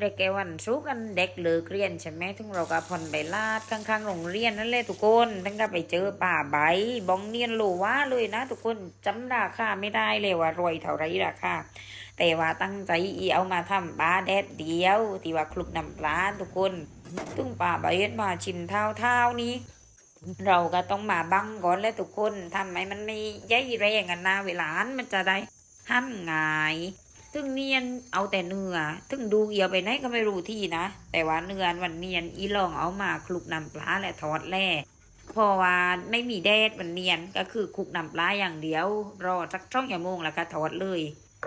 เด็กแกวันสู้กันเด็กเลิกเรียนใช่ไหมถึงเราก็ผ่อนไปลาดข้างๆโรงเรียนนั่นแหละทุกคนตั้งแต่ไปเจอป่าใบบองเนียนโลว่าเลยนะ ทุกคนจำราคาไม่ได้เลยว่ารวยเท่าไรราคาแต่ว่าตั้งใจอีเอามาทำปลาแดดเดียวที่ว่าคลุกน้ำปลาทุกคนตึงป่าใบเอ็ดมาชิมเท้าเท้าๆนี้เราก็ต้องมาบังก่อนแล้วทุกคนทำไมมันไม่ย่อยแรงกันนะเวลานมันจะได้ห้ามง่าย ถึงเนียนเอาแต่เนื้อถึงดูเอียวไปไหนก็ไม่รู้ที่นะ แต่ว่าเนื้อวันเนียนอีลองเอามาคลุกน้ำปลาและทอดแล่พราะว่าไม่มีแดดมันเนียนก็คือคลุกน้ำปลาอย่างเดียว รอสักช่องชั่วโมงแล้วก็ทอดเลย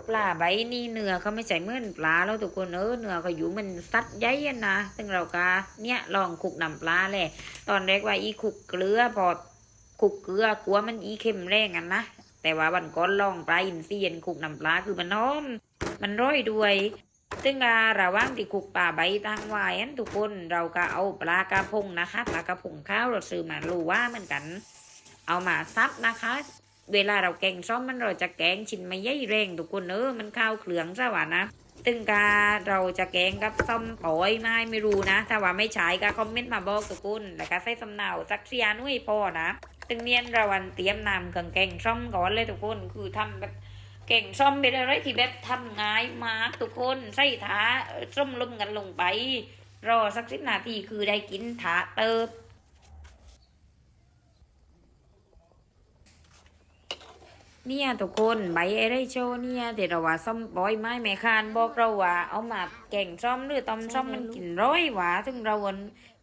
ปลาใบนี่เนื้อเขาไม่ใช่เหมือนปลาแล้วทุกคนเออเนื้อเขาอยู่มันซัดใหญ่นะซึ่งเราก็เนี่ยลองคลุกน้ำปลาแหละตอนแรกว่าอีคลุกเกลือพอคลุกเกลือกลัวมันอีเค็มแรงกันนะแต่ว่าวันก่อนลองปลาอินทรีย์คลุกน้ำปลาคือมันหอม มันร้อยด้วยซึ่งอาระว่างที่คุกป่าใบตังว้อันทุกคนเราก็เอาปลากระพงนะคะปลากระพงข้าวเราซื้อมาลูว่าเหมือนกัน เอามาซับนะคะ เวลาเราแกงซ้อมมันเราจะแกงชิ้นไม่ใหญ่แรงทุกคนเออมันข้าวเคลืองซะวะนะตึงกาเราจะแกงกับส้มปอยไม้ไม่รู้นะ ถ้าว่าไม่ใช้ก็คอมเมนต์มาบอกทุกคนแล้วก็ใส่สำเนาสักเสียนุ่ยพอนะตึงเนียนราวันเตรียมนำเครื่องแกงส้มก่อนเลยทุกคนคือทำแบบ เก่งส้มเป็นอะไรที่แบบทำง่ายมากทุกคนใส่ถาส้มลมกันลงไป รอสักสิบนาทีคือได้กินถาเติบเนี่ยทุกคนใบอ้ไรโชว์เนี่ยเดี๋ยวเราว่าส้มบอยไม้แม่คานบอกเราว่าเอามาแก่งส้มหรือต้มส้มมันกินร้อยหวาถึงเราวัน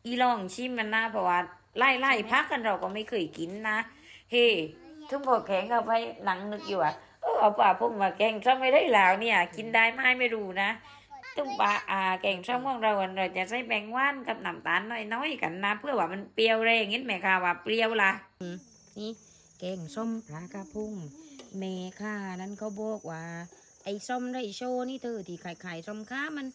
อีลองชิมมันนะเพราะว่าไล่ไล่พักกันเราก็ไม่เคยกินนะ เฮ้ถึงพอแข็งเอาไปหนังนึกอยู่อะ เออเอาปลาพวกมาแกงส้มไม่ได้แล้วเนี่ย กินได้ไหมไม่รู้นะตุ้มปลาอ่าแกงส้มของเราเราจะใช้แบงว่านกับน้ำตาลน้อยๆกันนะ เพื่อว่ามันเปรี้ยวแรงงี้แม่ค่ะว่าเปรี้ยวละนี่แกงส้มปลากระพงแม่ค่ะนั้นเขาบอกว่า ไอ้ส้มไรโชนี่เธอที่ขายขายๆส้มค้ามัน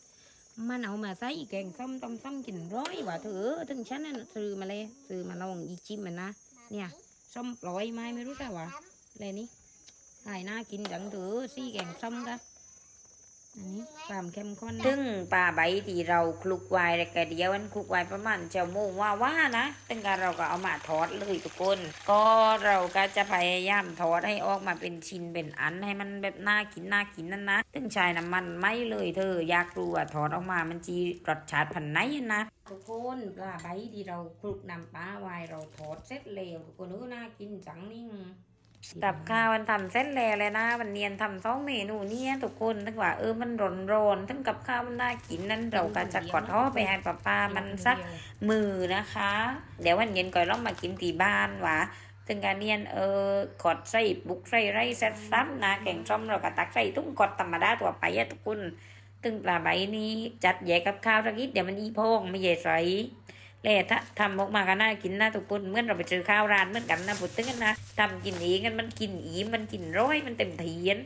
มันเอามาใส่แกงส้มต้มส้มกินร้อยว่าเธอถึงฉันน่ะซื้อมาเลยซื้อมาลองอีชิมมันนะเนี่ยส้มปล่อยไหมไม่รู้จักว่าอะไรนี่ หายหน้ากินจังเถอซี่แกงส้มกะอันนี้ความเข้มข้นนะถึงปลาใบที่เราคลุกไว้แล้วก็เดียวมันคลุกไว้ประมาณเจ้าโมงว่าว่านะตึงการเราก็เอามาทอดเลยทุกคน ก็เราก็จะพยายามทอดให้ออกมาเป็นชิ้นเป็นอันให้มันแบบน่ากินน่ากินนั่นนะตึงใช้น้ำมันไม่เลยเธออยากรู้ว่าทอดออกมามันจีรสชาติพันไหนนะทุกคนปลาใบที่เราคลุกน้ำปลาไว้เราทอดเสร็จแล้วทุกคนเออน่ากินจังนิ่ง กับข้าวมันทำเส้นแล้วเลยนะมันเนียนทำสองเมนูเนี่ยทุกคนถึงว่าเออมันร้อนร้อนๆถึงกับข้าวมันน่ากินนั่นเราก็จะกดท้อไปให้ป้าป้ามันสักมือนะคะ เดี๋ยววันเย็นก่อนเรามากินที่บ้านวะถึงการเนียนเออกดใส่บุกใส่ไรเซ็ตซ้ำนะแกงส้มเราก็ตักใส่ตุ้งกดธรรมดาตัวไปอะทุกคนตึงปลาใบนี้จัดแยกกับข้าวสักนิดเดี๋ยวมันอีพองไม่ใหญ่ใส เล่ถ้าทำออกมาก็น่ากินนะทุกคนเมื่อเราไปเจอข้าวร้านเหมือนกันนะพูดถึงกันนะทำกินเองกันมันกินอีมันกินร้อยมันเต็มทีน